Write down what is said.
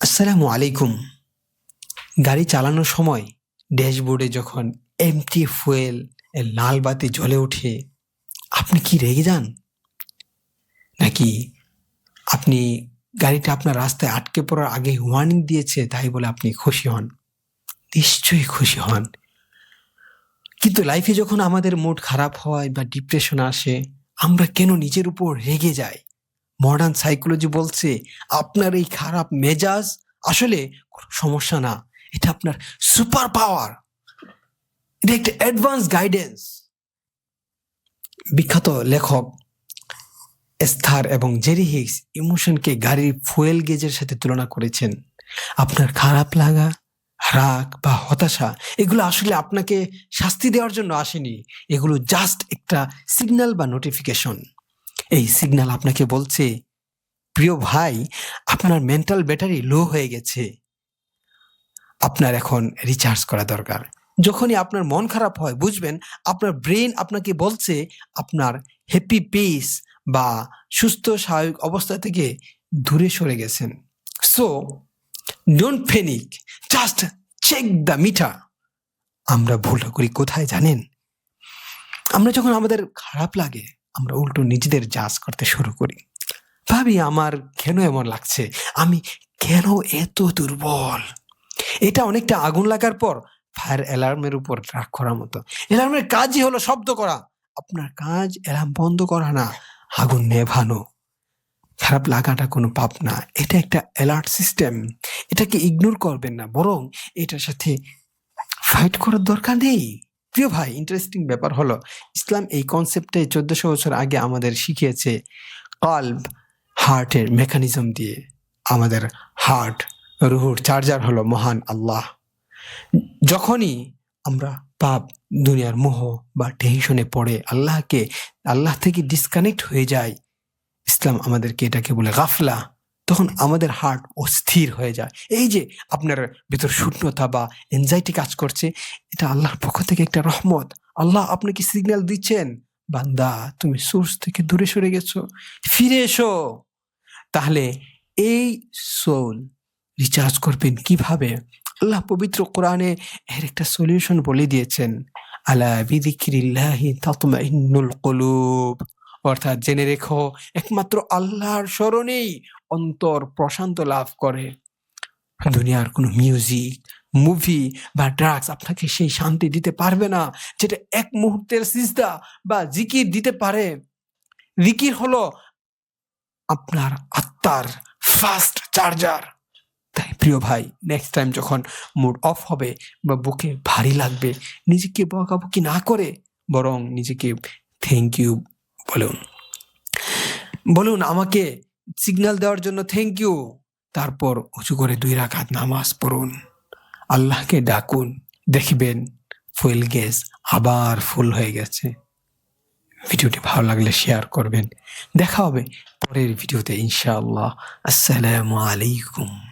আসসালামু আলাইকুম। গাড়ি চালানোর সময় ড্যাশবোর্ডে যখন এমটি ফুয়েল লাল বাতি জ্বলে ওঠে, আপনি কি রেগে যান? নাকি আপনি গাড়িটা আপনার রাস্তায় আটকে পড়ার আগে ওয়ার্নিং দিয়েছে তাই বলে আপনি খুশি হন? নিশ্চয়ই খুশি হন। কিন্তু লাইফে যখন আমাদের মুড খারাপ হয় বা ডিপ্রেশন আসে, আমরা কেন নিজের উপর রেগে যাই? মডার্ন সাইকোলজি বলছে, আপনার এই খারাপ মেজাজ আসলে সমস্যা না। এটা আপনার সুপার পাওয়ার এটা একটা অ্যাডভান্স গাইডেন্স বিখ্যাত লেখক এস্থার এবং জেরি হিক্স ইমোশনকে গাড়ির ফুয়েল গেজের সাথে তুলনা করেছেন। আপনার খারাপ লাগা, রাগ বা হতাশা, এগুলো আসলে আপনাকে শাস্তি দেওয়ার জন্য আসেনি। এগুলো জাস্ট একটা সিগন্যাল বা নোটিফিকেশন এই সিগন্যাল আপনাকে বলছে, প্রিয় ভাই, আপনার মেন্টাল ব্যাটারি লো হয়ে গেছে। আপনার এখন রিচার্জ করা দরকার। যখনই আপনার মন খারাপ হয়, বুঝবেন, আপনার ব্রেন আপনাকে বলছে আপনার হ্যাপি পিস বা সুস্থ স্বাভাবিক অবস্থা থেকে দূরে সরে গেছেন। So don't panic just check the meter আমরা ভুলটা করি কোথায় জানেন? আমরা যখন আমাদের খারাপ লাগে আমরা উল্টো নিজেদের জাজ করতে শুরু করি। ভাবি, আমার কেন এমন লাগছে? আমি কেন এত দুর্বল? এটা অনেকটা আগুন লাগার পর ফায়ার অ্যালার্মের উপর রাগ করার মতো। অ্যালার্মের কাজই হলো শব্দ করা। আপনার কাজ অ্যালার্ম বন্ধ করা না, আগুন নেভানো। খারাপ লাগাটা কোনো পাপ না। এটা একটা অ্যালার্ট সিস্টেম এটাকে ইগনোর করবেন না। বরং এটার সাথে ফাইট করার দরকার নেই। প্রিয় ভাই ইন্টারেস্টিং ব্যাপার হলো, ইসলাম এই কনসেপ্টে চোদ্দশো বছর আগে আমাদের শিখিয়েছে কল্ব, হার্টের মেকানিজম দিয়ে। আমাদের হার্ট, রুহুর চার্জার হলো মহান আল্লাহ। যখনই আমরা পাপ, দুনিয়ার মোহ বা টেনশনে পড়ে আল্লাহকে, আল্লাহ থেকে ডিসকানেক্ট হয়ে যায় ইসলাম আমাদেরকে এটাকে বলে গাফলা। তখন আমাদের হার্ট অস্থির হয়ে যায়। এই যে আপনার ভিতর শূন্যতা বা এনজাইটি কাজ করছে, এটা আল্লাহর পক্ষ থেকে একটা রহমত। আল্লাহ আপনাকে সিগন্যাল দিচ্ছেন, বান্দা, তুমি সোর্স থেকে দূরে সরে গেছো, ফিরে এসো। তাহলে এই সোল রিচার্জ করবেন কীভাবে? আল্লাহ পবিত্র কোরআনে এর একটা সলিউশন বলে দিয়েছেন, আলা বিদিকিরিল্লাহি তাতমাইন্নুল কুলুব। অর্থাৎ জেনে রেখো, একমাত্র আল্লাহর স্মরণেই অন্তর প্রশান্ত লাভ করে। দুনিয়ার কোনো মিউজিক মুভি বা ড্রাগস আপনাকে সেই শান্তি দিতে পারবে না, যেটা এক মুহূর্তের সিজদা বা জিকির দিতে পারে। জিকির হলো আপনার আত্মার ফাস্ট চার্জার তাই প্রিয় ভাই নেক্সট টাইম যখন মুড অফ হবে বা বুকে ভারী লাগবে, নিজেকে বকাবকি না করে বরং নিজেকে থ্যাংক ইউ বলুন। বলুন, আমাকে সিগন্যাল দেওয়ার জন্য থ্যাংক ইউ তারপর উঁচু করে দুই রাখাত নামাজ পড়ুন। আল্লাহকে ডাকুন। দেখবেন ফুয়েল গ্যাস আবার ফুল হয়ে গেছে। ভিডিওটি ভালো লাগলে শেয়ার করবেন। দেখা হবে পরের ভিডিওতে ইনশাআল্লাহ। আসসালামু আলাইকুম।